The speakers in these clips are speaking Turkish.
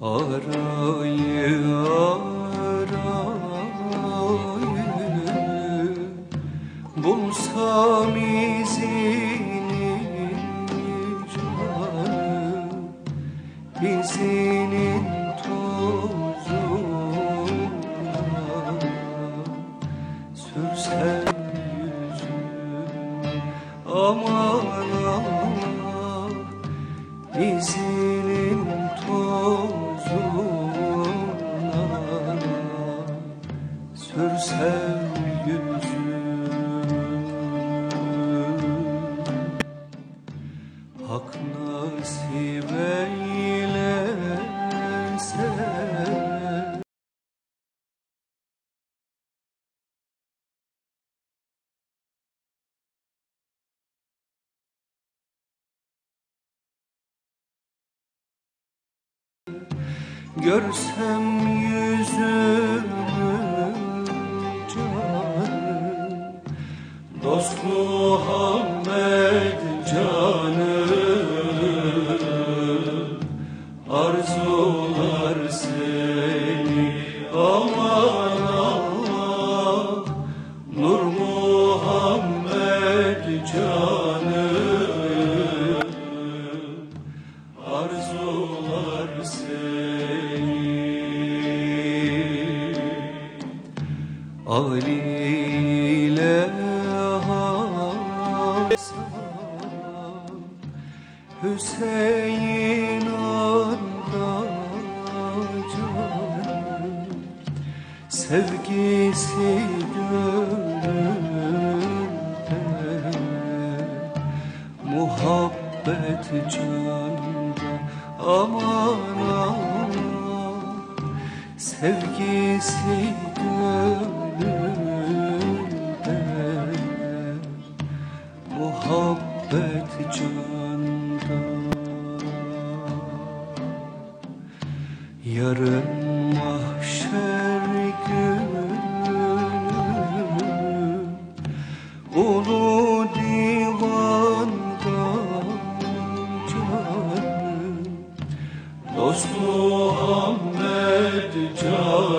Arayı arayı. Bulsam izini canım İzinin tozuna. Sürsem yüzüm Aman aman İzinin Görsem yüzünü canım Dost Arzular seni. Ali ile Hüseyin anda Sevgisi gönülde Sevgisi gönülde Muhabbet canda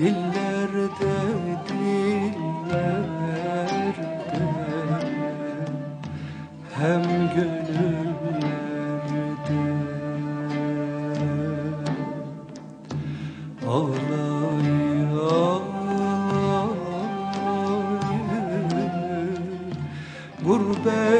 Dillerde dillerde Hem gönüllerde Ağlay ağlay Gurbet